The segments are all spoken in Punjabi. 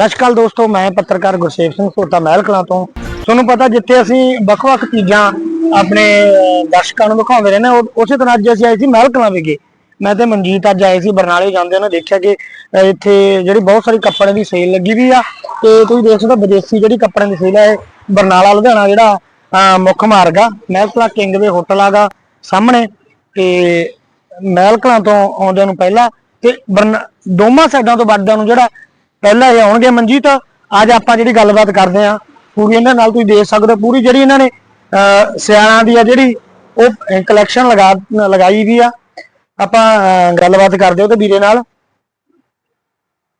ਸਤਿ ਸ਼੍ਰੀ ਅਕਾਲ ਦੋਸਤੋ ਮੈਂ ਪੱਤਰਕਾਰ ਗੁਰਸੇਵ ਸਿੰਘ ਸੋਤਾ ਮਹਿਲ ਕਲਾਂ ਤੋਂ। ਤੁਹਾਨੂੰ ਪਤਾ ਜਿੱਥੇ ਅਸੀਂ ਵੱਖ-ਵੱਖ ਚੀਜ਼ਾਂ ਆਪਣੇ ਦਰਸ਼ਕਾਂ ਨੂੰ ਦਿਖਾਉਂਦੇ ਰਹਿੰਦੇ ਹਾਂ, ਉਹ- ਉਸੇ ਤਰ੍ਹਾਂ ਅੱਜ ਅਸੀਂ ਆਏ ਸੀ ਮਹਿਲ ਕਲਾਂ ਵਿਖੇ। ਮੈਂ ਤੇ ਮਨਜੀਤ ਅੱਜ ਆਏ ਸੀ ਬਰਨਾਲੇ ਜਾਂਦੇ ਨੇ ਦੇਖਿਆ ਕਿ ਇੱਥੇ ਜਿਹੜੀ ਬਹੁਤ ਸਾਰੀ ਕੱਪੜੇ ਦੀ ਸੇਲ ਲੱਗੀ ਵੀ ਆ ਤੇ ਤੁਸੀਂ ਦੇਖ ਸਕਦੇ ਹੋ ਵਿਦੇਸ਼ੀ ਜਿਹੜੀ ਕੱਪੜਿਆਂ ਦੀ ਸੇਲ ਹੈ ਇਹ ਬਰਨਾਲਾ ਲੁਧਿਆਣਾ ਜਿਹੜਾ ਅਹ, ਮੁੱਖ ਮਾਰਗ ਆ ਮਹਿਲ ਕਲਾਂ ਕਿੰਗ ਦੇ ਹੋਟਲ ਆਗਾ ਸਾਹਮਣੇ ਤੇ ਮਹਿਲ ਕਲਾਂ ਤੋਂ ਆਉਂਦਿਆਂ ਨੂੰ ਪਹਿਲਾਂ ਤੇ ਬਰਨ- ਦੋਵਾਂ ਸਾਈਡਾਂ ਤੋਂ ਵੱਡਿਆਂ ਨੂੰ ਜਿਹੜਾ ਪਹਿਲਾਂ ਇਹ ਆਉਣਗੇ ਮਨਜੀਤ ਅੱਜ ਆਪਾਂ ਜਿਹੜੀ ਗੱਲਬਾਤ ਕਰਦੇ ਆ ਪੂਰੀ ਇਹਨਾਂ ਨਾਲ ਤੁਸੀਂ ਦੇਖ ਸਕਦੇ ਹੋ ਪੂਰੀ ਜਿਹੜੀ ਇਹਨਾਂ ਨੇ ਸਿਆਲਾਂ ਦੀ ਆ ਜਿਹੜੀ ਉਹ ਕਲੈਕਸ਼ਨ ਲਗਾ ਲਗਾਈ ਵੀ ਆ। ਆਪਾਂ ਗੱਲਬਾਤ ਕਰਦੇ ਹਾਂ ਤੇ ਵੀਰੇ ਨਾਲ।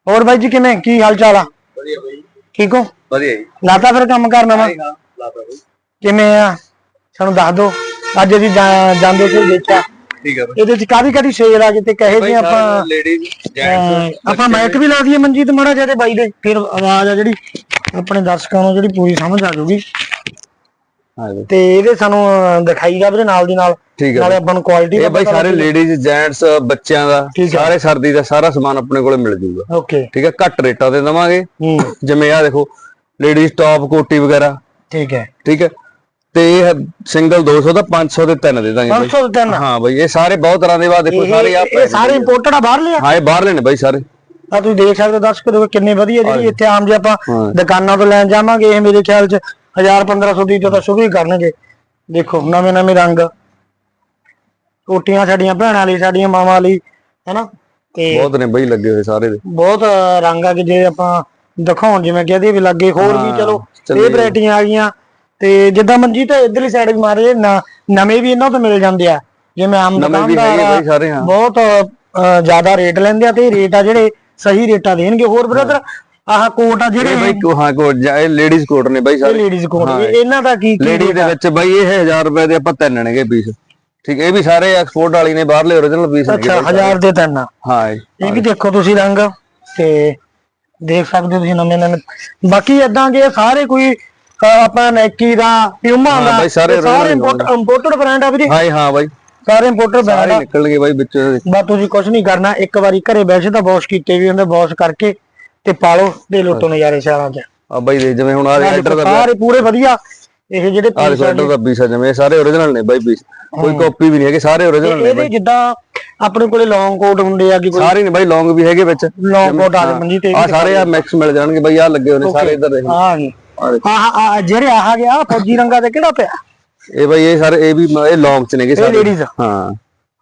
ਹੋਰ ਬਾਈ ਜੀ ਕਿਵੇਂ ਕੀ ਹਾਲ ਚਾਲ ਆ? ਵਧੀਆ ਬਾਈ। ਠੀਕ ਹੋ? ਵਧੀਆ ਜੀ। ਲਾਤਾ ਫਿਰ ਕੰਮ ਕਰਨਾ ਵਾ ਲਾਤਾ ਬਾਈ। ਕਿਵੇਂ ਆ? ਸਾਨੂੰ ਦੱਸ ਦਿਓ। ਅੱਜ ਅਸੀਂ ਜਾਂਦੇ ਸੀ ਦੇਖਿਆ ਠੀਕ ਹੈ ਇਹਦੇ ਚ ਕਾਦੀ ਕਾਦੀ ਸੇਲ ਆ ਕਿਤੇ ਕਹੇ ਜੀ ਆਪਾਂ ਲੇਡੀਜ਼ ਆਪਾਂ ਮਾਈਕ ਵੀ ਲਾ ਦਈਏ ਮਨਜੀਤ ਮਾੜਾ ਜਿਹਾ ਤੇ ਬਾਈ ਦੇ ਫਿਰ ਆਵਾਜ਼ ਆ ਜਿਹੜੀ ਆਪਣੇ ਦਰਸ਼ਕਾਂ ਨੂੰ ਜਿਹੜੀ ਪੂਰੀ ਸਮਝ ਆ ਜਾਊਗੀ। ਤੇ ਇਹਦੇ ਸਾਨੂੰ ਅਹ, ਦਿਖਾਈ ਜਾਵੇ ਨਾਲ ਦੀ ਨਾਲ ਨਾਲੇ ਆਪਾਂ ਨੂੰ ਕੁਆਲਿਟੀ ਇਹ ਬਾਈ ਸਾਰੇ ਲੇਡੀਜ਼ ਜੈਂਟਸ ਬੱਚਿਆਂ ਦਾ। ਸਾਰੇ ਸਰਦੀ ਦਾ ਸਾਰਾ ਸਮਾਨ ਆਪਣੇ ਕੋਲੇ ਮਿਲ ਜੂਗਾ। ਓਕੇ। ਠੀਕ ਹੈ ਘੱਟ ਰੇਟਾਂ ਤੇ ਦਵਾਂਗੇ। ਜਿਵੇਂ ਆ ਦੇਖੋ ਲੇਡੀਜ਼ ਟੌਪ ਕੋਟੀ ਵਗੈਰਾ। ਠੀਕ ਹੈ। ਠੀਕ ਹੈ। ਤੇ ਇਹ ਸਿੰਗਲ 200 ਦਾ 500 ਦੇ ਤਿੰਨ ਦੇ ਦਾਂਗੇ ਬਾਈ 500 ਦੇ ਤਿੰਨ। ਹਾਂ ਬਾਈ ਇਹ ਸਾਰੇ ਬਹੁਤ ਤਰ੍ਹਾਂ ਦੇ ਬਾਅਦ ਦੇਖੋ ਸਾਰੇ ਆ ਇਹ ਸਾਰੇ ਇੰਪੋਰਟਡ ਆ ਬਾਹਰ ਲਿਆ ਹਾਂ ਇਹ ਬਾਹਰਲੇ ਨੇ ਬਾਈ ਸਾਰੇ। ਆ ਤੁਸੀਂ ਦੇਖ ਸਕਦੇ ਹੋ ਦਰਸ਼ਕ ਦੇਖੋ ਕਿੰਨੇ ਵਧੀਆ ਜਿਹੜੀ ਇੱਥੇ ਆਮ ਜੇ ਆਪਾਂ। ਦੁਕਾਨਾਂ ਤੋਂ ਲੈਣ ਜਾਵਾਂਗੇ ਇਹ ਮੇਰੇ ਖਿਆਲ ਚ 1000 1500 ਦੀ ਤੋਂ ਸ਼ੁਰੂ ਹੀ ਕਰਨਗੇ। ਦੇਖੋ ਨਵੇਂ ਨਵੇਂ ਰੰਗ। ਕੋਟੀਆਂ ਸਾਡੀਆਂ ਭੈਣਾਂ ਲਈ ਸਾਡੀਆਂ ਮਾਵਾਂ ਲਈ ਹੈਨਾ? ਤੇ ਬਹੁਤ ਨੇ ਬਾਈ ਲੱਗੇ ਹੋਏ ਸਾਰੇ ਦੇ। ਬਹੁਤ ਰੰਗ ਆ ਕਿ ਜੇ ਆਪਾਂ ਦਿਖਾਉਣ ਜਿਵੇਂ ਕਹਦੇ ਵੀ ਲੱਗੇ ਹੋਰ ਵੀ ਚੱਲੇ। ਇਹ ਵੈਰਾਈਟੀਆਂ ਆ ਗਈਆਂ। ਤੇ ਜਿੱਦਾਂ ਮਨਜੀਤ ਇਧਰਲੀ ਸਾਈਡ ਵੀ ਮਾਰੇ ਨ- ਨਵੇਂ ਵੀ ਇਹਨਾਂ ਤੋਂ ਮਿਲ ਜਾਂਦੇ ਆ। ਜਿਵੇਂ ਆਮ ਨਵੇਂ ਵੀ ਹੈਗੇ ਬਾਈ ਸਾਰੇ ਹਾਂ। ਬਹੁਤ ਜ਼ਿਆਦਾ ਰੇਟ ਲੈਂਦੇ ਆ ਤੇ ਇਹ ਰੇਟ ਆ ਜਿਹੜੇ ਸਹੀ ਰੇਟਾਂ ਦੇਣਗੇ। ਹੋਰ ਬ੍ਰਦਰ ਆਹ ਕੋਟ ਆ ਜਿਹੜੇ ਬਾਈ ਕੋ- ਹਾਂ ਕੋਟ ਇਹ ਲੇਡੀਜ਼ ਕੋਟ ਨੇ ਬਾਈ ਸਾਰੇ। Ladies coat. ਇਹਨਾਂ ਦਾ ਕੀ ਲੇਡੀ ਦੇ ਵਿੱਚ ਬਾਈ ਇਹ 1000 ਰੁਪਏ ਦੇ ਆਪਾਂ ਤਿੰਨ ਨੇਗੇ ਪੀਸ ਠੀਕ ਇਹ ਵੀ ਸਾਰੇ ਐਕਸਪੋਰਟ ਵਾਲੀ ਨੇ ਬਾਹਰਲੇ origignal ਪੀਸ ਨੇ ਅੱਛਾ 1000 ਦੇ ਤਿੰਨ। ਹਾਂ ਇਹ। ਵੀ ਦੇਖੋ ਤੁਸੀਂ ਰੰਗ ਤੇ ਦੇਖ ਸਕਦੇ ਹੋ ਤੁਸੀਂ ਨਵੇਂ ਨਵੇਂ। ਬਾਕੀ ਇਦਾਂ ਕਿ ਇਹ ਸਾਰੇ ਕੋਈ ਅਹ, ਆਪਾਂ ਨਾਈਕੀ ਦਾ ਪਿਊਮਾ ਦਾ ਬਾਈ, ਸਾਰੇ ਇਹ ਸਾਰੇ original ਇੰਪੋਰਟਡ ਬ੍ਰਾਂਡ ਆ ਵੀਰੇ। ਹਾਂ ਹਾਂ ਬਾਈ। ਸਾਰੇ ਇੰਪੋਰਟਡ ਬ੍ਰਾਂਡ ਸਾਰੇ ਆ। ਨਿਕਲਣਗੇ ਬਾਈ ਵਿੱਚ। ਬਸ ਤੁਸੀਂ ਕੁਝ ਨਹੀਂ ਕਰਨਾ ਇੱਕ ਵਾਰੀ ਘਰੇ ਵੈਸੇ ਤਾਂ ਵਾਸ਼ ਕੀਤੇ ਵੀ ਹੁੰਦੇ ਵਾਸ਼ ਕਰਕੇ ਤੇ ਪਾ ਲਓ ਤੇ ਲੁੱਟੋ ਨਜ਼ਾਰੇ ਸ਼ਹਿਰਾਂ 'ਚ। ਆ ਬਾਈ ਦੇ ਜਿਵੇਂ ਹੁਣ ਆ ਰਾਈਡਰ ਦਾ ਸਾਰੇ ਪੂਰੇ ਵਧੀਆ। ਇਹ ਜਿਹੜੇ ਆ ਪੀਸ ਰਾਈਡਰ ਦਾ ਪੀਸ ਆ ਜਿਵੇਂ ਇਹ ਸਾਰੇ origignal ਨੇ ਬਾਈ ਪੀਸ ਕੋਈ ਕਾਪੀ ਵੀ ਨਹੀਂ ਹੈਗੇ ਸਾਰੇ origignal ਨੇ ਇਹਦੇ ਜਿੱਦਾਂ ਆਪਣੇ ਕੋਲੇ ਲੌਂਗ ਕੋਟ ਹੁੰਦੇ ਆ ਕਿ ਕੋਈ ਸਾਰੇ ਨੇ ਬਾਈ ਲੌਂਗ ਵੀ ਹੈਗੇ ਵਿੱਚ। ਲੌਂਗ ਕੋਟ ਆ ਮੰਜੀ ਤੇ ਆ ਸਾਰੇ ਆ ਮਿਕਸ ਮਿਲ ਜਾਣਗੇ ਬਾਈ ਆ ਲੱਗੇ ਨੇ ਸਾਰੇ ਇੱਧਰ ਦੇਖ ਹਾਂ ਜੀ। ਆਹ ਆਹ ਜਿਹੜੇ ਆਹ ਗਿਆ ਫੌਜੀ ਰੰਗਾ ਤੇ ਕਿਹੜਾ ਪਿਆ? ਇਹ ਬਾਈ ਇਹ ਸਾਰੇ ਇਹ ਵੀ ਇਹ ਲੌਂਗ ਚ ਨੇਗੇ ਸਾਰੇ। ladies ਆ। ਹਾਂ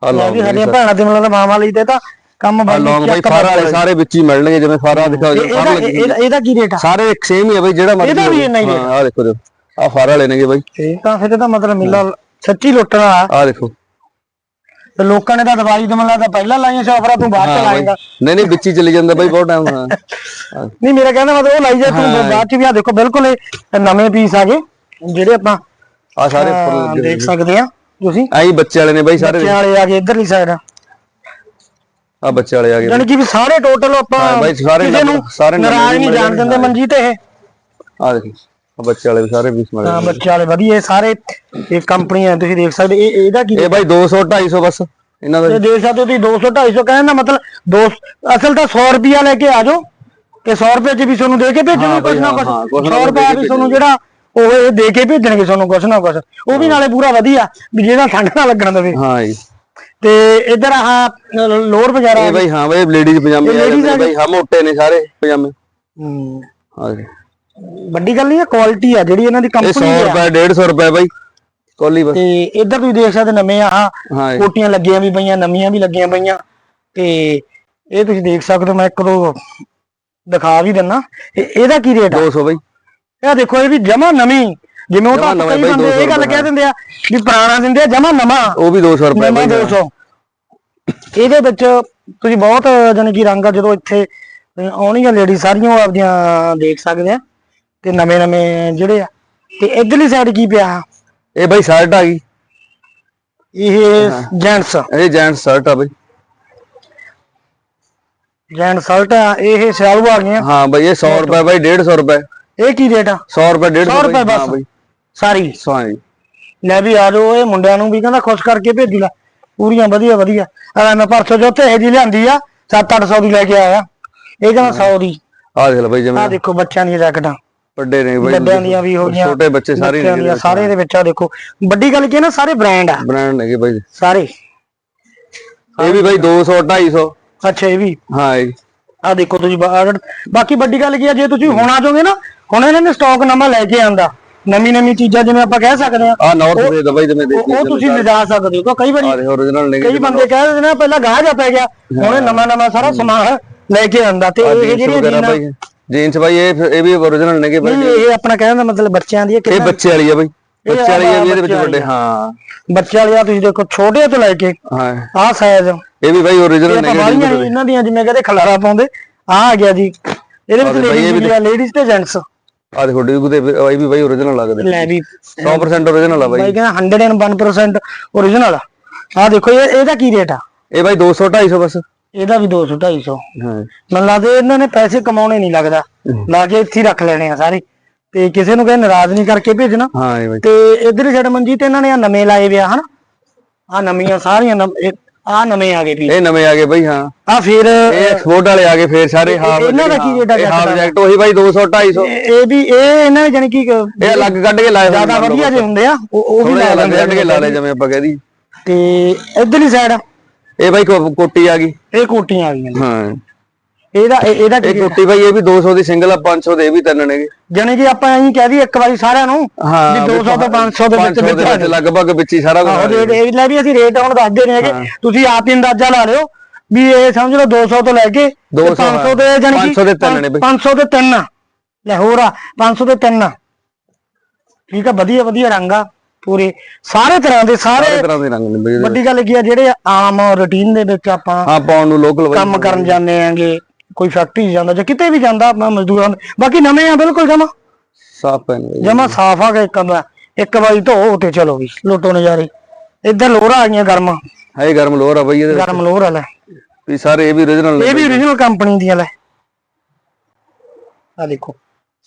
ਆ ਲੌਂਗ ਵੀ ਸਾਡੀਆਂ ਭੈਣਾਂ ਤੇ ਮਿਲਣ ਮਾਮਾ ਲਈ ਤੇ ਤਾਂ ਕੰਮ ਆ ਬਾਈ ਲੌਂਗ ਬਾਈ ਫਾਰ ਵਾਲੇ ਸਾਰੇ ਵਿੱਚ ਹੀ ਮਿਲਣਗੇ ਜਿਵੇਂ ਫਾਰਾ ਦਿਖਾਓ ਜਿਵੇਂ ਫਾਰ ਇਹਦਾ ਲੱਗੀ ਇਹਦਾ ਇਹਦਾ ਕੀ ਰੇਟ ਆ? ਸਾਰੇ ਇੱਕ ਸੇਮ ਹੀ ਆ ਬਾਈ ਜਿਹੜਾ ਮਰਜ਼ੀ ਇਹਦਾ ਵੀ ਹੋਵੇ। ਇੰਨਾ ਹੀ ਹਾਂ ਆ। ਦੇਖੋ ਦੇਖੋ ਆ ਫਾਰ ਵਾਲੇ ਨੇਗੇ ਬਾਈ। ਆ ਫਿਰ ਇਹਦਾ ਮਤਲਬ ਮਿਲਾ ਸੱਚੀ ਲੁੱਟਣਾ। ਆ ਆ ਦੇਖੋ। ਤੇ ਲੋਕਾਂ ਨੇ ਤਾਂ ਦਿਵਾਲੀ ਤੋਂ ਮਿਲਦਾ ਤਾਂ ਪਹਿਲਾਂ ਲਾਈਆਂ ਸੀ ਆਫਰਾਂ ਤੂੰ ਬਾਅਦ ਚ ਲਾਏਗਾ। ਨਹੀਂ ਨਹੀਂ ਵਿੱਚ ਹੀ ਚਲੀ ਜਾਂਦਾ ਬਾਈ ਬਹੁਤ ਟਾਈਮ ਹਾਂ ਨਹੀਂ ਮੇਰਾ ਕਹਿੰਦਾ ਮਤਲਬ ਉਹ ਲਾਈ ਜਾ ਤੂੰ ਬਾਅਦ ਚ ਵੀ ਆ ਦੇਖੋ ਬਿਲਕੁਲ ਇਹ ਨਵੇਂ ਪੀਸ ਆ ਗਏ। ਜਿਹੜੇ ਆਪਾਂ ਆ ਸਾਰੇ ਲੱਗੇ ਦੇਖ ਸਕਦੇ ਆ ਤੁਸੀਂ। ਆਈ ਬੱਚੇ ਵਾਲੇ ਨੇ ਬਾਈ ਸਾਰੇ। ਬੱਚਿਆਂ ਵਾਲੇ ਆ ਗਏ ਇਧਰਲੀ ਸਾਈਡ ਆ ਬੱਚੇ ਵਾਲੇ ਆ ਗਏ ਯਾਨੀ ਕਿ ਵੀ ਸਾਰੇ ਟੋਟਲ ਆਪਾਂ ਹਾਂ ਬਾਈ, ਸਾਰੇ ਨਾਰਾਜ਼ ਨਹੀਂ ਮਿਲ ਜਾਣ ਦਿੰਦੇ। ਮਨਜੀਤ ਇਹ। ਆ ਦੇਖੋ। ਬੱਚੇ ਵਾਲੇ ਵੀ ਸਾਰੇ ਪੀਸ ਮਿਲ ਹਾਂ ਬੱਚੇ ਵਾਲੇ ਵਧੀਆ ਇਹ ਸਾਰੇ ਇਹ ਕੰਪਨੀਆਂ ਤੁਸੀਂ ਦੇਖ ਸਕਦੇ ਇਹ ਇਹਦਾ ਕੀ ਇਹ ਬਾਈ 200 250 ਬਸ ਇਹਨਾਂ ਦਾ ਦੇਖ ਸਕਦੇ ਹੋ ਤੁਸੀਂ 200 250 ਕਹਿਣ ਦਾ ਮਤਲਬ ਦੋ ਅਸਲ ਤਾਂ 100 ਰੁਪਿਆ ਲੈ ਕੇ ਆ ਜਾਓ ਤੇ 100 ਰੁਪਏ ਚ ਵੀ ਤੁਹਾਨੂੰ ਦੇ ਕੇ ਭੇਜਣਗੇ ਹਾਂ ਕੁਝ ਨਾ ਹਾਂ, ਕੁਝ ਹਾਂ, ਕੁਛ ਨਾ 100 ਕੁਛ ਦੇ ਰੁਪਏ ਵੀ ਤੁਹਾਨੂੰ ਜਿਹੜਾ ਉਹ ਇਹ ਦੇ ਕੇ ਭੇਜਣਗੇ ਤੁਹਾਨੂੰ ਕੁਝ ਨਾ ਕੁਝ ਉਹ ਵੀ ਨਾਲੇ ਪੂਰਾ ਵਧੀਆ ਵੀ ਜਿਹਦਾ ਠੰਡ ਨਾ ਲੱਗਣ ਦੇਵੇ। ਹਾਂ ਜੀ। ਤੇ ਇਧਰ ਆਹ ਲੋਅਰ ਵਗੈਰਾ ਇਹ ਬਾਈ ਹਾਂ ਬਾਈ ਲੇਡੀਜ਼ ਪਜਾਮੇ ਆ ਬਾਈ। ਹਾਂ ਮੋਟੇ ਨੇ ਸਾਰੇ ਪਜਾਮੇ। ਹੂੰ, ਆ ਜੀ। ਵੱਡੀ ਗੱਲ ਨਹੀਂ ਹੈ ਕੁਆਲਿਟੀ ਆ ਜਿਹੜੀ ਇਹਨਾਂ ਦੀ ਇਹ 100 ਕੰਪਨੀ ਆ। ਰੁਪਏ 150 ਰੁਪਏ ਬਾਈ ਕੋਲੀ ਬਸ। ਤੇ ਇਧਰ ਤੁਸੀਂ ਦੇਖ ਸਕਦੇ ਨਵੇਂ ਹਾਂ ਜੀ। ਕੋਟੀਆਂ ਲੱਗੀਆਂ ਵੀ ਪਈਆਂ ਨਵੀਆਂ ਵੀ ਲੱਗੀਆਂ ਪਈਆਂ। ਤੇ ਇਹ ਤੁਸੀਂ ਦੇਖ ਸਕਦੇ ਹੋ ਮੈਂ ਇੱਕ ਦੋ ਦਿਖਾ ਵੀ ਦਿੰਨਾ। ਇਹ- ਇਹਦਾ ਕੀ ਰੇਟ ਆ? 200 ਬਾਈ। ਇਹ ਦੇਖੋ ਇਹ ਵੀ ਜਮਾ ਨਵੀਂ। ਜਿਵੇਂ ਉਹ ਤਾਂ ਜਮਾਂ ਕਈ ਬੰਦੇ ਇਹ ਗੱਲ 200 ਕਹਿ ਦਿੰਦੇ ਆ ਵੀ ਪੁਰਾਣਾ ਦਿੰਦੇ ਆ ਜਮਾ ਨਵਾਂ। ਉਹ ਵੀ 200 ਰੁਪਏ ਨਵਾਂ ਬਾਈ 200 ਇਹਦੇ ਵਿੱਚ ਤੁਸੀਂ ਬਹੁਤ ਜਾਨੀ ਕਿ ਰੰਗ ਆ ਜਦੋਂ ਇੱਥੇ ਅਹ, ਆਉਣਗੀਆਂ ਲੇਡੀ ਸਾਰੀਆਂ ਉਹ ਆਪਦੀਆਂ ਦੇਖ ਸਕਦੇ ਆ। ਤੇ ਨਵੇਂ ਨਵੇਂ ਜਿਹੜੇ ਆ ਤੇ ਇਧਰਲੀ ਸਾਈਡ ਕੀ ਪਿਆ? ਇਹ ਬਾਈ ਸ਼ਰਟ ਆ ਗਈ। ਇਹ ਜੈਂਟਸ ਇਹ ਜੈਂਟ ਸ਼ਰਟ ਆ ਬਾਈ। ਜੈਂਟ ਸ਼ਰਟ ਆ ਇਹ ਸਿਆਲੂ ਆ ਗਈਆਂ। ਹਾਂ ਬਾਈ ਇਹ 100 ਰੁਪਏ ਬਾਈ 150 ਰੁਪਏ। ਇਹ ਕੀ ਰੇਟ ਆ? 100 ਰੁਪਏ 150 100 ਰੁਪਏ ਹਾਂ ਬਸ। ਬਾਈ। ਸਾਰੀ। ਜੀ। ਲੈ ਵੀ ਆ ਜਾਓ ਇਹ ਮੁੰਡਿਆਂ ਨੂੰ ਵੀ ਕਹਿੰਦਾ ਖੁਸ਼ ਕਰਕੇ ਭੇਜੀ ਲੈ। ਪੂਰੀਆਂ ਵਧੀਆ ਵਧੀਆ। ਆ ਮੈਂ ਪਰਸੋਂ ਜੋ ਤੇ ਜੀ ਲਿਆਂਦੀ ਆ 7-800 ਦੀ ਲੈ ਕੇ ਆਇਆ। ਇਹ ਕਹਿੰਦਾ 100 ਦੀ। ਆਹ ਦੇਖ ਲੈ ਬਾਈ ਆ ਜਿਵੇਂ ਦੇਖੋ ਬੱਚਿਆਂ ਦੀਆਂ ਜੈਕਟਾਂ। ਵੱਡੇ ਨੇ ਬਾਈ ਵੱਡਿਆਂ ਦੀਆਂ ਵੀ ਹੋ ਗਈਆਂ ਛੋਟੇ ਬੱਚੇ ਸਾਰੇ ਬੱਚਿਆਂ ਦੀਆਂ ਸਾਰੇ ਦੇ ਵਿੱਚ ਆ ਦੇਖੋ। ਵੱਡੀ ਗੱਲ ਕੀ ਹੈ ਨਾ ਸਾਰੇ ਬ੍ਰਾਂਡ ਆ। ਬ੍ਰਾਂਡ ਨੇਗੇ ਬਾਈ। ਸਾਰੇ। ਇਹ ਵੀ ਬਾਈ 200 250 ਅੱਛਾ ਇਹ ਵੀ। ਹਾਂ ਇਹ ਆ ਦੇਖੋ ਤੁਸੀਂ ਬਾਕੀ ਵੱਡੀ ਗੱਲ ਕੀ ਆ ਜੇ ਤੁਸੀਂ ਹੁਣ ਆ ਜਾਓਗੇ ਨਾ ਹੁਣ ਇਹਨਾਂ ਨੇ ਸਟਾਕ ਨਵਾਂ ਲੈ ਕੇ ਆਂਦਾ। ਨਵੀਂ ਨਵੀਂ ਚੀਜ਼ਾਂ ਜਿਵੇਂ ਆਪਾਂ ਕਹਿ ਸਕਦੇ ਆ ਆ ਨਾਰਥ ਦੇ ਦਾ ਬਾਈ ਜਿਵੇਂ ਉਹ ਦੇਖੀ ਉਹ ਤੁਸੀਂ ਲਿਜਾ ਸਕਦੇ ਹੋ। ਕਈ ਵਾਰੀ origignal ਨੇਗੇ ਕਈ ਬੰਦੇ ਕਹਿ ਦਿੰਦੇ ਨੇ ਪਹਿਲਾਂ ਗਾਹ ਜਾ ਪੈ ਗਿਆ। ਹੁਣ ਨਵਾਂ ਨਵਾਂ ਸਾਰਾ ਸਮਾਨ ਲੈ ਕੇ ਆਂਦਾ। ਤੇ ਇਹ ਜਿਹੜੀਆਂ ਜੀਨਾਂ ਜੀਨਸ ਬਾਈ ਇਹ ਇਹ ਵੀ origignal ਨੇਗੇ ਬਾਈ ਨਹੀਂ ਇਹ ਆਪਣਾ ਕਹਿਣ ਦਾ ਮਤਲਬ ਬੱਚਿਆਂ ਦੀ ਹੈ ਇਹ ਕਿੰਨਾ ਬੱਚੇ ਵਾਲੀ ਆ ਬਾਈ। ਬੱਚੇ ਵਾਲੀ ਆ ਵੀ ਇਹਦੇ ਵਿੱਚ ਵੱਡੇ ਹਾਂ। ਬੱਚੇ ਵਾਲੀ ਆ ਤੁਸੀਂ ਦੇਖੋ ਛੋਟੇ ਤੋਂ ਲੈ ਕੇ ਹਾਂ। ਆਹ ਸਾਈਜ਼ ਇਹ ਵੀ ਬਾਈ origignal ਨੇਗੇ ਇਹਨਾਂ ਦੀਆਂ ਜਿਵੇਂ ਕਹਿੰਦੇ ਖਲਾਰਾ ਪਾਉਂਦੇ ਆ ਆ ਗਿਆ ਜੀ। ਇਹਦੇ ਵਿੱਚ ਲੇਡੀਜ਼ ਵੀ ਆ ਲੇਡੀਜ਼ ਤੇ ਜੈਂਟਸ ਆ ਦੇਖੋ ਡਿਊਕ ਇਹ ਵੀ ਬਾਈ origignal ਲੱਗਦੇ। ਲੈ ਵੀ 100% origignal ਆ ਬਾਈ। ਬਾਈ ਕਹਿੰਦਾ 101% origignal ਆ। ਆਹ ਦੇਖੋ ਇਹ ਇਹਦਾ ਕੀ ਰੇਟ ਆ? ਇਹ ਬਾਈ 200 250 ਬਸ। ਇਹਦਾ ਵੀ 200 250 ਹਾਂ। ਮੈਨੂੰ ਲੱਗਦਾ ਇਹਨਾਂ ਨੇ ਪੈਸੇ ਕਮਾਉਣੇ ਨਹੀਂ ਲੱਗਦਾ। ਲਾ ਕੇ ਇੱਥੇ ਹੀ ਰੱਖ ਲੈਣੇ ਆ ਸਾਰੇ। ਤੇ ਕਿਸੇ ਨੂੰ ਕਹੇ ਨਾਰਾਜ਼ ਨਹੀਂ ਕਰਕੇ ਭੇਜਣਾ। ਹਾਂ ਬਾਈ। ਤੇ ਇਧਰ ਸਾਈਡ ਮੰਜੀ ਤੇ ਇਹਨਾਂ ਨੇ ਆ ਨਵੇਂ ਲਾਏ ਵਿਆ ਹਨ? ਆ ਨਵੀਆਂ ਸਾਰੀਆਂ ਆ ਨਵੇਂ ਆ ਗਏ ਵੀ। ਇਹ ਨਵੇਂ ਆ ਗਏ ਬਾਈ ਹਾਂ। ਆ ਫਿਰ ਇਹ ਐਕਸਪੋਰਟ ਵਾਲੇ ਆ ਗਏ ਫੇਰ ਸਾਰੇ ਹਾਫ ਇਹਨਾਂ ਦਾ ਕੀ jacket ਦਾ? ਜੈਕਟ ਉਹੀ ਬਾਈ 200 250 ਇਹ ਵੀ ਇਹ ਇਹਨਾਂ ਨੇ ਜਾਨੀ ਕਿ ਇਹ ਅਲੱਗ ਕੱਢ ਕੇ ਲਾਏ ਜ਼ਿਆਦਾ ਵਧੀਆ ਜੇ ਹੁੰਦੇ ਆ ਉਹ ਵੀ ਲਾ ਲੈਂਦੇ ਕੱਢ ਕੇ ਲਾ ਲਏ ਜਿਵੇਂ ਆਪਾਂ ਕਹਦੀ ਤੇ ਇਧਰਲੀ ਸਾਈਡ ਇਹ ਬਾਈ ਕੋ- ਕੋਟੀ ਆ ਗਈ। ਇਹ ਕੋਟੀਆਂ ਆ ਗਈਆਂ। ਹਾਂ। ਇਹਦਾ ਇਹ- ਇਹਦਾ ਇਹ ਕੋਟੀ ਬਾਈ ਇਹ ਵੀ 200 ਦੀ ਸਿੰਗਲ ਆ 500 ਦੇ ਇਹ ਵੀ ਤਿੰਨ ਨੇਗੇ। ਜਾਨੀ ਕਿ ਆਪਾਂ ਐਂ ਕਹਿ ਦੀ ਇੱਕ ਵਾਰੀ ਸਾਰਿਆਂ ਨੂੰ ਵੀ 200 ਤੋਂ 500 ਦੇ ਵਿੱਚ 500 ਦੇ ਵਿੱਚ ਲਗਭਗ ਵਿੱਚ ਹੀ ਸਾਰਾ ਕੁਝ ਆਹੋ ਰੇਟ ਇਹ ਲੈ ਵੀ ਅਸੀਂ ਰੇਟ ਹੁਣ ਦੱਸਦੇ ਨੇ ਹੈਗੇ। ਤੁਸੀਂ ਆਪ ਹੀ ਅੰਦਾਜ਼ਾ ਲਾ ਲਿਓ ਵੀ ਇਹ ਸਮਝ ਲਓ 200 ਤੋਂ ਲੈ ਕੇ ਤੇ 200 500 ਦੇ ਜਾਨੀ ਕਿ 500 ਦੇ ਤਿੰਨ ਨੇ ਬਈ। 500 ਦੇ ਤਿੰਨ ਆ। ਲੈ ਹੋਰ ਆ 500 ਦੇ ਤਿੰਨ ਆ। ਠੀਕ ਆ ਵਧੀਆ ਵਧੀਆ ਰੰਗ ਆ। ਪੂਰੇ ਸਾਰੇ ਤਰ੍ਹਾਂ ਦੇ ਸਾਰੇ ਸਾਰੇ ਤਰ੍ਹਾਂ ਦੇ ਰੰਗ ਇਹਦੇ। ਵੱਡੀ ਗੱਲ ਕੀ ਆ ਜਿਹੜੇ ਆਮ ਰੁਟੀਨ ਦੇ ਵਿੱਚ ਆਪਾਂ ਹਾਂ ਪਾਉਣ ਨੂੰ ਲੋਕਲ ਕੰਮ ਕਰਨ ਜਾਂਦੇ ਆਂਗੇ ਕੋਈ ਫੈਕਟਰੀ ਜਾਂਦਾ ਜਾਂ ਕਿਤੇ ਵੀ ਜਾਂਦਾ ਆਪਣਾ ਮਜ਼ਦੂਰਾਂ ਬਾਕੀ ਨਵੇਂ ਆ ਬਿਲਕੁਲ ਜਮਾ। ਸਾਫ਼ ਬਈ ਜਮਾ ਸਾਫ਼ ਆ ਕੇ ਇੱਕ ਦਾ ਇੱਕ ਵਾਰੀ ਧੋ ਤੇ ਚਲੋ ਵੀ ਲੁੱਟੋ ਨਜ਼ਾਰੇ। ਇੱਧਰ ਲੋਰਾ ਆਈਆਂ ਗਰਮ। ਹੈ ਗਰਮ ਲੋਰ ਆ ਬਈ ਇਹਦੇ ਵਿੱਚ। ਗਰਮ ਲੋਰਾ ਲੈ। ਵੀ ਸਾਰੇ ਇਹ ਵੀ origignal ਨੇ ਇਹ ਵੀ origignal ਕੰਪਨੀ ਦੀਆਂ ਲੈ। ਆ ਦੇਖੋ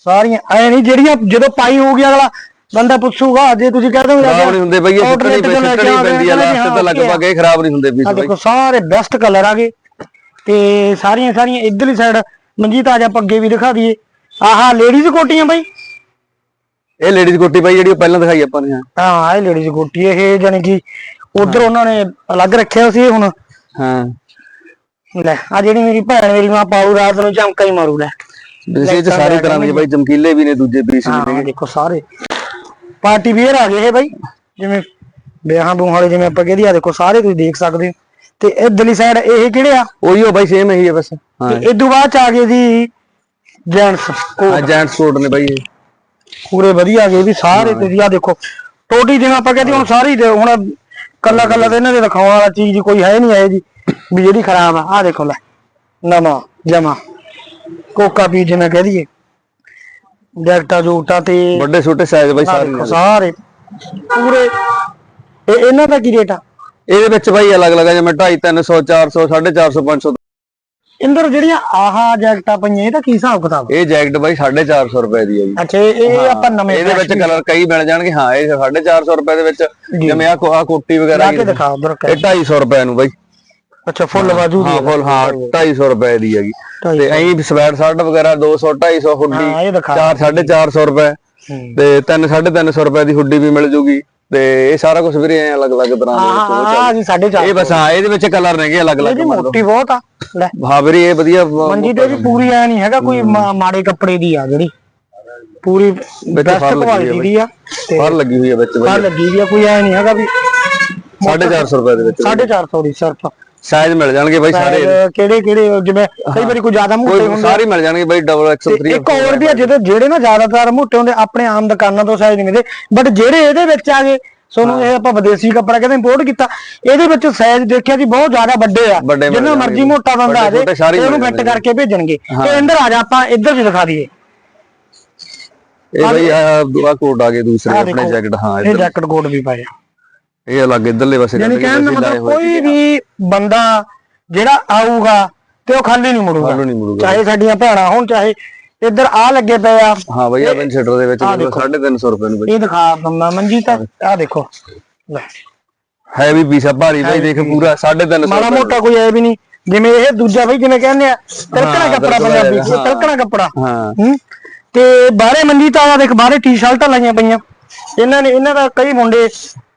ਸਾਰੀਆਂ ਐ ਨਹੀਂ ਜਿਹੜੀਆਂ ਜਦੋਂ ਪਾਈ ਹੋਊਗੀ ਅਗਲਾ ਬੰਦਾ ਪੁੱਛੂਗਾ ਜੇ ਤੁਸੀਂ ਕਹਿ ਦੋਗੇ ਖਰਾਬ ਨਹੀਂ ਹੁੰਦੇ ਬਈ ਇਹ ਸੁੱਕਣੀ ਆ ਪੈਂਦੀ ਆ ਲਾਸਟ ਤੇ ਲਗਭਗ ਇਹ ਖਰਾਬ ਨਹੀਂ ਹੁੰਦੇ ਪੀਸ ਬਾਈ ਦੇਖੋ ਸਾਰੇ ਬੈਸਟ ਕਲਰ ਆ ਗਏ। ਤੇ ਸਾਰੀਆਂ ਸਾਰੀਆਂ ਇਧਰਲੀ ਸਾਈਡ ਮਨਜੀਤ ਆ ਜਾ ਅੱਗੇ ਵੀ ਦਿਖਾ ਦਈਏ। ਆਹਾ ਲੇਡੀਜ਼ ਕੋਟੀਆਂ ਬਾਈ। ਇਹ ਲੇਡੀਜ਼ ਕੋਟੀ ਬਾਈ ਜਿਹੜੀ ਉਹ ਪਹਿਲਾਂ ਦਿਖਾਈ ਆਪਾਂ ਨੇ ਹਾਂ। ਇਹ ਲੇਡੀਜ਼ ਕੋਟੀ ਇਹ ਜਾਨੀ ਕਿ ਉਧਰ ਉਹਨਾਂ ਨੇ ਅਲੱਗ ਰੱਖਿਆ ਸੀ ਹੁਣ। ਹਾਂ। ਲੈ ਆ ਜਿਹੜੀ ਮੇਰੀ ਭੈਣ ਮੇਰੀ ਮਾਂ ਪਾਉ ਰਾਤ ਨੂੰ ਚਮਕਾ ਹੀ ਮਾਰੂ ਲੈ। ਇਸ ਚ ਸਾਰੀ ਤਰ੍ਹਾਂ ਦੇ ਬਾਈ ਚਮਕੀਲੇ ਵੀ ਨੇ ਦੂਜੇ ਪੀਸ ਵੀ ਨੇ। ਦੇਖੋ ਸਾਰੇ। ਪਾਰਟੀ ਵੀਅਰ ਆ ਗਏ ਇਹ ਬਾਈ। ਜਿਵੇਂ ਵਿਆਹਾਂ ਬੂਹਾਂ ਵਾਲੇ ਜਿਵੇਂ ਆਪਾਂ ਕਹਦੀ ਆ ਦੇਖੋ ਸਾਰੇ ਤੁਸੀਂ ਦੇਖ ਸਕਦੇ ਹੋ। ਤੇ ਇਧਰਲੀ ਸਾਈਡ ਇਹ ਕਿਹੜੇ ਆ? ਉਹੀ ਉਹ ਬਾਈ ਸੇਮ ਇਹੀ ਹੈ ਬਸ। ਹਾਂ। ਤੇ ਇਦੋਂ ਬਾਅਦ ਚ ਆ ਗਏ ਜੀ ਜੈਂਟਸ ਹਾਂ ਜੈਂਟਸ ਕੋਟ ਨੇ ਬਾਈ ਇਹ। ਪੂਰੇ ਵਧੀਆ ਗਏ ਵੀ ਸਾਰੇ ਤੁਸੀਂ ਆ ਦੇਖੋ ਟੋਟੀ ਜਿਵੇਂ ਆਪਾਂ ਕਹਿੰਦੇ ਹੁਣ ਸਾਰੀ ਦੇ ਹੁਣ ਕੱਲਾ ਕੱਲਾ ਤੇ ਇਹਨਾਂ ਦੇ ਦਿਖਾਉਣ ਵਾਲਾ ਚੀਜ਼ ਕੋਈ ਹੈ ਨਹੀਂ ਹੈ ਜੀ ਵੀ ਜਿਹੜੀ ਖਰਾਬ ਆ। ਆ ਦੇਖੋ ਲੈ ਨਵਾਂ ਜਮਾ। ਕੋਕਾ ਪੀ ਜਿਵੇਂ ਕਹਿ ਦਈਏ। ਜੈਕਟਾ ਜੂਟਾ ਤੇ ਵੱਡੇ ਛੋਟੇ ਸਾਈਜ਼ ਬਾਈ ਸਾਰੇ ਨੇ। ਸਾਰੇ। ਪੂਰੇ। ਇਹ ਇਹਨਾਂ ਦਾ ਕੀ ਰੇਟ ਆ? ਇਹਦੇ ਵਿੱਚ ਬਾਈ ਅਲੱਗ ਅਲੱਗ ਜਿਵੇਂ 250 300 400 450 500 ਇੰਦਰ ਜਿਹੜੀਆਂ ਆਹਾ ਜੈਕਟਾਂ ਪਈਆਂ ਇਹਦਾ ਕੀ ਹਿਸਾਬ ਕਿਤਾਬ ਇਹ ਜੈਕਟ ਬਾਈ 450 ਰੁਪਏ ਦੀ ਹੈ ਜੀ। ਅੱਛਾ ਇਹ ਇਹ ਆਪਾਂ ਨਵੇਂ ਇਹਦੇ ਵਿੱਚ ਕਲਰ ਕਈ ਮਿਲ ਜਾਣਗੇ। ਹਾਂ ਇਹ 450 ਰੁਪਏ ਦੇ ਵਿੱਚ ਜਿਵੇਂ ਆ ਆ ਕੋਟੀ ਵਗੈਰਾ ਲਾ ਹੈਗੀ ਦਿਖਾ ਉਧਰ ਇਹ 250 ਰੁਪਏ ਨੂੰ ਬਾਈ। ਅੱਛਾ ਫੁੱਲ ਬਾਜੂ ਦੀ ਹਾਂ ਫੁੱਲ ਹਾਂ 250 ਰੁਪਏ ਦੀ ਹੈਗੀ। ਤੇ ਐਂ ਸਵੈਟ ਸ਼ਰਟ ਵਗੈਰਾ 200 250 ਹੁੱਡੀ ਹਾਂ ਇਹ ਦਿਖਾ 4 450 ਰੁਪਏ। ਤੇ 3 350 ਰੁਪਏ ਦੀ ਹੁੱਡੀ ਵੀ ਮਿਲ ਜੂਗੀ। ਤੇ ਇਹ ਸਾਰਾ ਕੁਝ ਵੀਰੇ ਐਂ ਅਲੱਗ ਅਲੱਗ ਤਰ੍ਹਾਂ ਦੇ ਹਾਂ ਵਿੱਚ ਉਹ ਹਾਂ ਚੱਲ- ਜੀ 4.5 ਇਹ ਬਸ ਹਾਂ ਇਹਦੇ ਵਿੱਚ ਕਲਰ ਨੇਗੇ ਅਲੱਗ ਅਲੱਗ ਇਹਦੀ ਮੋਟੀ ਬਹੁਤ ਆ ਲੈ। ਹਾਂ ਵੀਰੇ ਇਹ ਵਧੀਆ ਮੰਜੀ ਤੇ ਵੀ ਪੂਰੀ ਐ ਨਹੀਂ ਹੈਗਾ ਕੋਈ ਮਾੜੇ ਕੱਪੜੇ ਦੀ ਆ ਜਿਹੜੀ। ਪੂਰੀ ਬੈਸਟ ਫਰ ਕੁਆਲਿਟੀ ਦੀ ਆ ਤੇ ਫਰ ਲੱਗੀ ਹੋਈ ਹੈ ਵਿੱਚ ਆ ਬਾਈ। ਲੱਗੀ ਵੀ ਆ ਕੋਈ ਐ ਨਹੀਂ ਹੈਗਾ ਵੀ 450 ਰੁਪਏ ਦੇ ਵਿੱਚ 450 ਦੀ ਸਿਰਫ। ਸਾਈਜ਼ ਮਿਲ ਜਾਣਗੇ ਬਾਈ ਸਾਰੇ ਕਿਹੜੇ ਕਿਹੜੇ ਜਿਵੇਂ ਕਈ ਵਾਰੀ ਕੋਈ ਜ਼ਿਆਦਾ ਮੋਟੇ ਹੁੰਦੇ ਸਾਰੇ ਮਿਲ ਜਾਣਗੇ ਬਾਈ ਡਬਲ ਐਕਸਲ 3 ਇੱਕ ਹੋਰ ਵੀ ਆ ਜਿਹਦੇ ਜਿਹੜੇ ਨਾ ਜ਼ਿਆਦਾਤਰ ਮੋਟੇ ਹੁੰਦੇ ਆਪਣੇ ਆਮ ਦੁਕਾਨਾਂ ਤੋਂ ਸਾਈਜ਼ ਨਹੀਂ ਮਿਲਦੇ। ਬਟ ਜਿਹੜੇ ਇਹਦੇ ਵਿੱਚ ਆ ਗਏ ਸੋਨੂੰ ਇਹ ਆਪਾਂ ਵਿਦੇਸ਼ੀ ਕੱਪੜਾ ਕਹਿੰਦੇ ਇੰਪੋਰਟ ਕੀਤਾ ਇਹਦੇ ਵਿੱਚ ਸਾਈਜ਼ ਦੇਖਿਆ ਜੀ ਬਹੁਤ ਜ਼ਿਆਦਾ ਵੱਡੇ ਆ। ਜਿੰਨਾ। ਮਰਜ਼ੀ ਮੋਟਾ ਬੰਦਾ ਆ ਜੇ ਉਹਨੂੰ ਫਿੱਟ। ਕਰਕੇ ਭੇਜਣਗੇ। ਤੇ ਅੰਦਰ ਆ ਜਾ ਆਪਾਂ ਇੱਧਰ ਵੀ ਦਿਖਾ ਦਈਏ। ਇਹ ਬਾਈ ਆ ਕੋਟ ਆ ਗਏ ਦੂਸਰੇ ਆਪਣੇ। ਜੈਕਟ ਹਾਂ ਇਹ ਜੈਕਟ ਕੋਟ ਵੀ ਪਾਇਆ ਇਹ ਅਲੱਗ ਇਧਰਲੇ ਪਾਸੇ ਯਾਨੀ ਕਹਿਣ ਦਾ ਮਤਲਬ ਕੋਈ ਵੀ ਬੰਦਾ ਜਿਹੜਾ ਆਊਗਾ ਤੇ ਉਹ ਖਾਲੀ ਨਹੀਂ ਮੁੜੂਗਾ। ਖਾਲੀ ਨਹੀਂ ਮੁੜੂਗਾ। ਚਾਹੇ ਸਾਡੀਆਂ ਭੈਣਾਂ ਹੋਣ ਚਾਹੇ ਇੱਧਰ ਆ ਲੱਗੇ ਪਏ ਆ। ਹਾਂ ਬਾਈ ਆ ਸ਼ਟਰ ਦੇ ਵਿੱਚ 350 ਰੁਪਏ ਨੂੰ ਬਾਈ। ਇਹ ਦਿਖਾ ਦਿੰਦਾ ਮੰਜੀ ਤਾਂ ਆ ਦੇਖੋ। ਲੈ। ਹੈ ਵੀ ਪੀਸਾ ਭਾਰੀ ਬਾਈ ਦੇਖ ਪੂਰਾ 350 ਮਾੜਾ ਮੋਟਾ ਕੋਈ ਐ ਵੀ ਨਹੀਂ। ਜਿਵੇਂ ਇਹ ਦੂਜਾ ਬਈ ਜਿਵੇਂ ਕਹਿੰਦੇ ਆ ਤਿਲਕਣਾ ਕੱਪੜਾ ਪੰਜਾਬੀ ਤਿਲਕਣਾ ਕੱਪੜਾ। ਹਾਂ। ਤੇ ਬਾਹਰੇ ਮੰਡੀ ਤਾਂ ਆ ਦੇਖ ਬਾਹਰੇ ਟੀ-ਸ਼ਰਟਾਂ ਲਾਈਆਂ ਪਈਆਂ। ਇਹਨਾਂ ਨੇ ਇਹਨਾਂ ਦਾ ਕਈ ਮੁੰਡੇ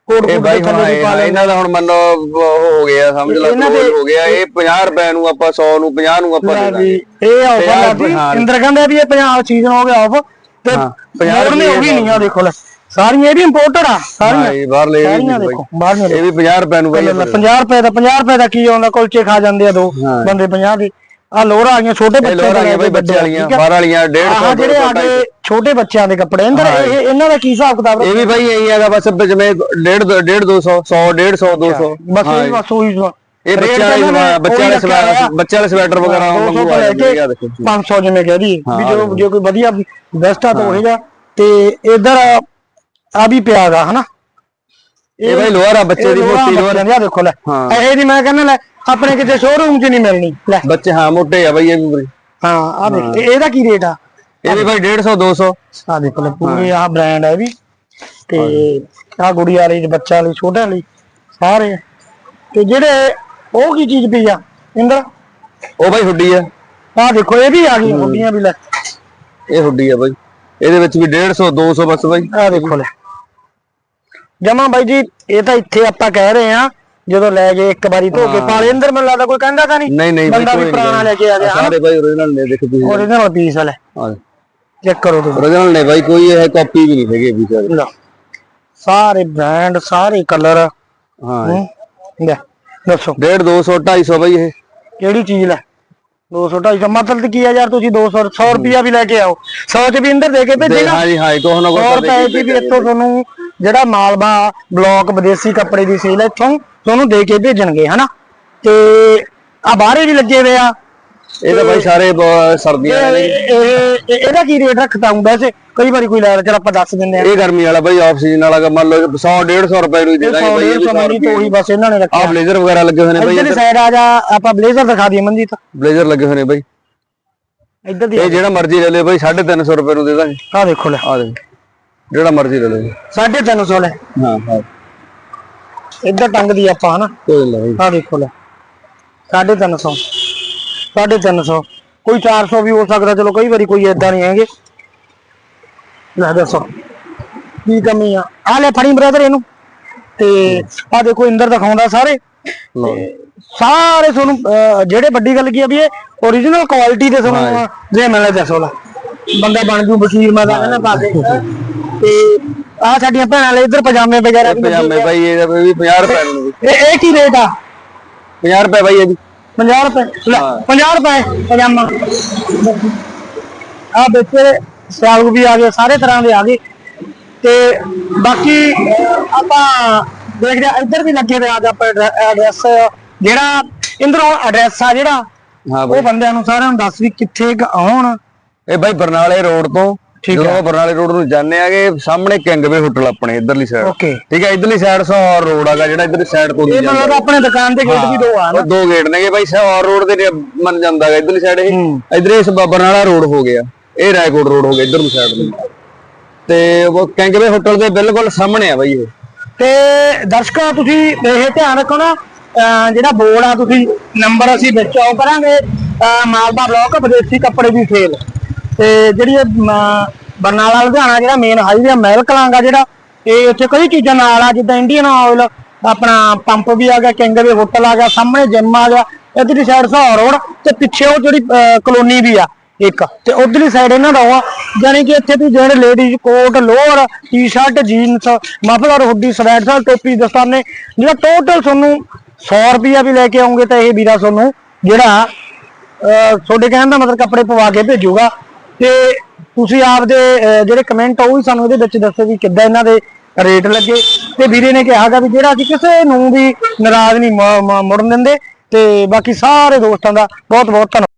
ਕੋਟ ਇਹ ਕੋਟ ਬਾਈ ਦੇ ਹੁਣ ਥੱਲੇ ਵੀ ਪਾ ਇਹ- ਲੈਂਦੇ ਇਹਨਾਂ ਦਾ ਹੁਣ ਮੰਨੋ ਉਹ ਹੋ ਗਿਆ ਸਮਝ ਲਾ ਇਹਨਾਂ ਦੇ- ਹੋ ਗਿਆ ਇਹ 50 ਰੁਪਏ ਨੂੰ ਆਪਾਂ 100 ਨੂੰ 50 ਨੂੰ ਆਪਾਂ ਲੈ ਵੀ ਦਾਂਗੇ। ਇਹ ਆਫਰ ਪੰਜਾਹ ਹਾਂ। ਇੰਦਰ ਕਹਿੰਦੇ ਵੀ ਇਹ ਪੰਜਾਬ ਸੀਜ਼ਨ ਹੋ ਗਿਆ ਆਫ ਤੇ ਹਾਂ, ਪੰਜਾਹ ਪੰਜਾਹ ਨੇ ਉਹ ਵੀ ਰੁਪਏ ਨਹੀਂ ਆ ਦੇਖੋ ਲੈ। ਸਾਰੀਆਂ ਇਹ ਵੀ ਇੰਪੋਰਟਡ ਆ ਸਾਰੀਆਂ। ਇਹ ਲੈ ਦੇਖੋ ਬਾਹਰ ਵੀ 50 ਰੁਪਏ ਨੂੰ ਬਾਈ। 50 ਰੁਪਏ ਦਾ 50 ਰੁਪਏ ਦਾ ਕੀ ਆਉਂਦਾ ਕੁਲਚੇ ਖਾ ਜਾਂਦੇ ਆ ਦੋ। ਬੰਦੇ 50 ਦੇ। ਆ ਲੋਰਾ ਆ ਗਈਆਂ ਛੋਟੇ ਇਹ ਬੱਚੇ ਲੋਰ ਆ ਬਾਈ ਬੱਚੇ ਵਾਲੀਆਂ ਬਾਹਰ ਵਾਲੀਆਂ 150 ਆਹ ਜਿਹੜੇ ਆ ਗਏ ਛੋਟੇ ਬੱਚਿਆਂ ਦੇ ਕੱਪੜੇ ਅੰਦਰ ਇਹ ਇਹਨਾਂ ਦਾ ਕੀ ਹਿਸਾਬ ਕਿਤਾਬ ਇਹ ਵੀ ਬਾਈ ਇਹੀ ਹੈਗਾ ਬਸ ਜਿਵੇਂ 1.5 1.5 200 100 150 200 ਬਸ ਇਹ ਬਸ ਉਹੀ ਇਹ ਬੱਚਿਆਂ ਵਾਲੇ ਬੱਚਿਆਂ ਵਾਲੇ। ਸਵੈਟਰ ਬੱਚਿਆਂ ਵਾਲੇ ਸਵੈਟਰ ਵਗੈਰਾ 200 ਵਾਂਗੂ ਤੋਂ ਲੈ ਜਾਂਦੇ ਕੇ ਆ ਦੇਖੋ 500 ਜਿਵੇਂ ਕਹਿ ਦਈਏ ਵੀ ਹਾਂ, ਜੋ ਜੇ ਕੋਈ ਵਧੀਆ ਬੈਸਟ ਆ ਤਾਂ ਉਹ ਜਾ ਤੇ ਇਧਰ ਆ ਵੀ ਪਿਆ ਗਾ ਹਨਾ? ਇਹ ਬਾਈ ਲੋਅਰ ਆ ਬੱਚੇ ਦੀ ਮੋਟੀ ਲੋਅਰ ਆ ਦੇਖੋ ਲੈ। ਇਹ ਦੀ ਮੈਂ ਕਹਿੰਦਾ ਲੈ ਆਪਣੇ ਕਿਤੇ ਸ਼ੋਰੂਮ 'ਚ ਨਹੀਂ ਮਿਲਣੀ। ਲੈ। ਬੱਚੇ ਹਾਂ ਮੋਟੇ ਆ ਬਾਈ ਇਹ ਵੀ ਹਾਂ ਆ ਦੇਖ ਇਹਦਾ ਕੀ ਰੇਟ ਆ? ਇਹ ਵੀ ਬਾਈ 150 200 ਆ ਦੇਖੋ ਲੈ ਪੂਰੇ ਆਹ ਬ੍ਰਾਂਡ ਇਹ ਵੀ। ਤੇ ਆ ਗੁੜੀ ਵਾਲੀ ਬੱਚਾ ਲਈ ਛੋਟਿਆਂ ਲਈ ਸਾਰੇ। ਤੇ ਜਿਹੜੇ ਉਹ ਕੀ ਚੀਜ਼ ਪਈ ਆ? ਇੰਦਰ? ਉਹ ਬਾਈ ਹੁੱਡੀ ਆ। ਆ ਦੇਖੋ ਇਹ ਵੀ ਆ ਗਈ ਗੁੱਡੀਆਂ ਵੀ ਲੈ। ਇਹ ਹੁੱਡੀ ਆ ਬਾਈ। ਇਹਦੇ ਵਿੱਚ ਵੀ 150 200 ਬਸ ਬਾਈ। ਆ ਦੇਖੋ ਲੈ। ਜਮਾ ਬਾਈ ਜੀ ਇਹ ਤਾਂ ਇੱਥੇ ਆਪਾਂ ਕਹਿ ਰਹੇ ਆ ਜਦੋਂ ਲੈ ਗਏ ਇੱਕ ਵਾਰੀ ਧੋ ਕੇ ਪਾਲੇ ਅੰਦਰ ਮੈਨੂੰ ਲੱਗਦਾ ਕੋਈ ਕਹਿੰਦਾ ਤਾਂ ਨਹੀਂ। ਨਹੀਂ ਨਹੀਂ ਬੰਦਾ ਵੀ ਪੁਰਾਣਾ ਲੈ ਕੇ ਆ ਗਿਆ ਸਾਰੇ ਬਾਈ origignal ਨੇ ਦੇਖ ਇਹਦੇ ਨਾਲ ਪੀਸ ਲੈ ਹਾਂ। ਚੈੱਕ ਕਰੋ ਤੁਸੀਂ। Origignal ਨੇ ਬਾਈ ਕੋਈ ਇਹ ਕਾਪੀ ਵੀ ਨਹੀਂ ਹੈਗੀ ਵੀ ਸਾਰੇ। ਸਾਰੇ ਬ੍ਰਾਂਡ ਸਾਰੇ ਕਲਰ ਹਾਂ। ਲੈ ਦੱਸੋ। 150 200 250 ਬਾਈ ਇਹ। ਕਿਹੜੀ ਚੀਜ਼ ਲੈ? 200 250 ਮਤਲਬ ਕੀ ਆ ਯਾਰ ਤੁਸੀਂ 200 100 ਰੁਪਿਆ ਵੀ ਲੈ ਕੇ ਆਓ। 100 ਚ ਵੀ ਅੰਦਰ ਦੇ ਕੇ ਭੇਜੇਗਾ ਹਾਂ ਜੀ ਹਾਂ ਕੋਹ ਨਾ 100 ਕੋਹ ਰੁਪਏ ਵੀ ਇੱਥੋਂ ਤੁਹਾਨੂੰ ਜਿਹੜਾ ਮਾਲਵਾ ਬਲੌਕ ਵਿਦੇਸ਼ੀ ਕੱਪੜੇ ਦੀ ਸੇਲ ਇੱਥੋਂ ਤੁਹਾਨੂੰ ਦੇ ਕੇ ਭੇਜਣਗੇ ਹਨਾ? ਤੇ ਆ ਬਾਹਰੇ ਵੀ ਲੱਗੇ ਹੋਏ ਆ। ਇਹ ਤਾਂ ਬਾਈ ਸਾਰੇ ਬ- ਸਰਦੀਆਂ ਇਹ ਵਾਲੇ ਨੇ ਇਹ- ਇਹ- ਇਹਦਾ ਕੀ ਰੇਟ ਰੱਖਤਾ ਹੁੰਦਾ ਵੈਸੇ? ਕਈ ਵਾਰੀ ਕੋਈ ਲੈ ਚਲ ਆਪਾਂ ਦੱਸ ਦਿੰਦੇ ਆ। ਇਹ ਗਰਮੀ ਵਾਲਾ ਬਾਈ ਆਫ ਸੀਜ਼ਨ ਵਾਲਾ ਗਾ, ਮੰਨ ਲਓ 100 150 ਰੁਪਏ ਨੂੰ ਹੀ ਦੇ ਦਾਂਗੇ 100 ਬਾਈ ਇਹ ਵੀ 150 ਮੰਨੀ ਤੋਂ ਉਹੀ ਬਸ ਇਹਨਾਂ ਨੇ ਆ ਰੱਖਿਆ ਬਲੇਜ਼ਰ ਵਗੈਰਾ ਲੱਗੇ ਹੋਏ ਨੇ ਬਾਈ ਇੱਧਰ। ਸਾਈਡ ਆ ਜਾ ਆਪਾਂ ਬਲੇਜ਼ਰ ਦਿਖਾ ਦਈਏ ਮਨਜੀਤ। ਬਲੇਜ਼ਰ ਲੱਗੇ ਹੋਏ ਨੇ ਬਾਈ। ਇੱਧਰ ਦੀ ਇਹ ਜਿਹੜਾ ਮਰਜ਼ੀ ਲੈ ਲਿਓ ਬਾਈ 350 ਰੁਪਏ ਨੂੰ ਦੇ ਦਾਂਗੇ। ਆ ਦੇਖੋ ਲੈ। ਆ ਦੇ ਜਿਹੜਾ ਮਰਜ਼ੀ ਲੈ ਲਓ। 350 ਲੈ। ਹਾਂ ਹਾਂ। ਇੱਧਰ ਟੰਗਦੀ ਆਪਾਂ ਹਨਾ? ਕੋਈ ਲੈ। ਆ ਦੇਖੋ ਲੈ 350 350 ਕੋਈ 400 ਵੀ ਹੋ ਸਕਦਾ ਚਲੋ ਕਈ ਵਾਰੀ ਕੋਈ ਏਦਾਂ ਨਹੀਂ ਹੈਗੇ। ਲੈ ਦੱਸੋ ਕੀ ਕਮੀ ਆ? ਆ ਲੈ ਫੜੀ ਬ੍ਰਦਰ ਇਹਨੂੰ। ਤੇ ਆ ਦੇਖੋ ਇੰਦਰ ਦਿਖਾਉਂਦਾ ਸਾਰੇ। ਸਾਰੇ ਤੁਹਾਨੂੰ ਜਿਹੜੇ ਵੱਡੀ ਗੱਲ ਕੀ ਆ ਵੀ ਇਹ origignal ਕੁਆਲਿਟੀ ਦੇ ਤੁਹਾਨੂੰ ਜੇ। ਮਿਲਣਾ ਦੱਸੋ ਲੈ। ਬੰਦਾ ਬਣ ਜੂ ਵਕੀਲ ਮੈਂ ਤਾਂ ਕਹਿੰਦਾ ਪਾ ਦੇ। ਤੇ ਆ ਸਾਡੀਆਂ ਭੈਣਾਂ ਲਈ ਇੱਧਰ ਪਜਾਮੇ ਵਗੈਰਾ ਵੀ ਪਜਾਮੇ ਬਾਈ ਇਹਦਾ ਵੀ 50 ਰੁਪਏ ਨੂੰ। ਇਹ ਇਹ ਕੀ ਰੇਟ ਆ? 50 ਰੁਪਏ ਬਾਈ ਇਹ ਵੀ। 50 ਰੁਪਏ। ਲੈ 50 ਰੁਪਏ ਪਜਾਮਾ। ਆ ਬੱਚੇ ਸਿਆਲੂ ਵੀ ਆ ਗਏ ਸਾਰੇ ਤਰ੍ਹਾਂ ਦੇ ਆ ਗਏ। ਤੇ ਬਾਕੀ ਆਪਾਂ ਦੇਖਦੇ ਆ ਇੱਧਰ ਵੀ ਲੱਗੇ ਹੋਏ ਆ ਅੱਜ ਆਪਾਂ ਐਡਰੈਸ ਜਿਹੜਾ ਇੰਦਰੋਂ ਐਡਰੈਸ ਆ ਜਿਹੜਾ ਹਾਂ ਉਹ ਬੰਦਿਆਂ ਨੂੰ ਸਾਰਿਆਂ ਨੂੰ ਦੱਸ ਵੀ ਕਿੱਥੇ ਕੁ ਆਉਣ। ਇਹ ਬਾਈ ਬਰਨਾਲੇ ਰੋਡ ਤੋਂ ਠੀਕ ਜਦੋਂ ਬਰਨਾਲੇ ਰੋਡ ਨੂੰ ਜਾਂਦੇ ਆਗੇ ਸਾਹਮਣੇ ਕਿੰਗਵੇ ਹੋਟਲ ਆਪਣੇ ਇਧਰਲੀ ਸਾਈਡ ਓਕੇ ਠੀਕ ਹੈ ਇਧਰਲੀ ਸਾਈਡ ਸੌਰ ਰੋਡ ਆਗਾ ਜਿਹੜਾ ਇਧਰਲੀ ਸਾਈਡ ਤੋਂ ਇਹ ਮਤਲਬ ਆਪਣੇ ਦੁਕਾਨ ਦੇ ਗੇਟ ਵੀ ਦੋ ਆ ਉਹ ਦੋ ਗੇਟ ਨੇਗੇ ਬਾਈ ਸੌਰ ਰੋਡ ਦੇ ਮਨ ਜਾਂਦਾ ਹੈਗਾ ਇਧਰਲੀ ਸਾਈਡ ਇਹ। ਇਧਰ ਇਸ ਬਰਨਾਲਾ ਰੋਡ ਹੋ ਗਿਆ ਇਹ ਰਾਏਕੋਟ ਰੋਡ ਹੋ ਗਿਆ ਇਧਰ ਨੂੰ ਸਾਈਡ ਨੂੰ। ਤੇ ਉਹ ਕਿੰਗਵੇ ਹੋਟਲ ਦੇ ਬਿਲਕੁਲ ਸਾਹਮਣੇ ਆ ਬਾਈ ਇਹ। ਤੇ ਦਰਸ਼ਕੋ ਤੁਸੀਂ ਇਹ ਧਿਆਨ ਰੱਖੋ ਨਾ ਜਿਹੜਾ ਬੋਰਡ ਆ ਤੁਸੀਂ ਨੰਬਰ ਅਸੀਂ ਵਿੱਚ ਆਉ ਕਰਾਂਗੇ। ਮਾਲਵਾ ਬਲਾਕ ਵਿਦੇਸ਼ੀ ਕੱਪੜੇ ਦੀ ਸੇਲ ਤੇ ਜਿਹੜੀ ਇਹ, ਮ, ਬਰਨਾਲਾ ਲੁਧਿਆਣਾ ਜਿਹੜਾ ਮੇਨ ਹਾਈਵੇ ਆ ਮਹਿਲ ਕਲਾਂਗਾ ਜਿਹੜਾ ਇਹ ਉੱਥੇ ਕਈ ਚੀਜ਼ਾਂ ਨਾਲ ਆ ਜਿੱਦਾਂ ਇੰਡੀਅਨ ਆਇਲ ਆਪਣਾ ਪੰਪ ਵੀ ਆ ਗਿਆ ਕਿੰਗਵੇ ਹੋਟਲ ਆ ਗਿਆ ਸਾਹਮਣੇ ਜਿਮ ਆ ਗਿਆ ਇਧਰਲੀ ਸਾਈਡ ਸਹੌਰ ਰੋਡ ਤੇ ਪਿੱਛੇ ਉਹ ਜਿਹੜੀ ਅਹ, ਕਲੋਨੀ ਵੀ ਆ ਇੱਕ। ਤੇ ਉਧਰਲੀ ਸਾਈਡ ਇਹਨਾਂ ਦਾ ਉਹ ਆ ਜਾਨੀ ਕਿ ਇੱਥੇ ਵੀ ਜਿਹੜੇ ladies coat lower T-shirt jeans muffler hoodie sweater ਟੋਪੀ ਦਸਤਾਨੇ ਜਿਹੜਾ ਟੋਟਲ ਤੁਹਾਨੂੰ 100 ਰੁਪਿਆ ਵੀ ਲੈ ਕੇ ਆਉਂਗੇ ਤਾਂ ਇਹ ਵੀਰਾ ਤੁਹਾਨੂੰ ਜਿਹੜਾ ਅਹ, ਤੁਹਾਡੇ ਕਹਿਣ ਦਾ ਮਤਲਬ ਕੱਪੜੇ ਪਵਾ ਕੇ ਭੇਜੂਗਾ। ਤੇ ਤੁਸੀਂ ਆਪਦੇ ਅਹ, ਜਿਹੜੇ ਕਮੈਂਟ ਉਹ ਵੀ ਸਾਨੂੰ ਇਹਦੇ ਵਿੱਚ ਦੱਸੋ ਵੀ ਕਿੱਦਾਂ ਇਹਨਾਂ ਦੇ ਰੇਟ ਲੱਗੇ। ਤੇ ਵੀਰੇ ਨੇ ਕਿਹਾਗਾ ਵੀ ਜਿਹੜਾ ਅਸੀਂ ਕਿਸੇ ਨੂੰ ਵੀ ਨਾਰਾਜ਼ ਨਹੀਂ ਮੁੜਨ ਦਿੰਦੇ ਤੇ ਬਾਕੀ ਸਾਰੇ ਦੋਸਤਾਂ ਦਾ ਬਹੁਤ ਬਹੁਤ ਧੰਨਵਾਦ।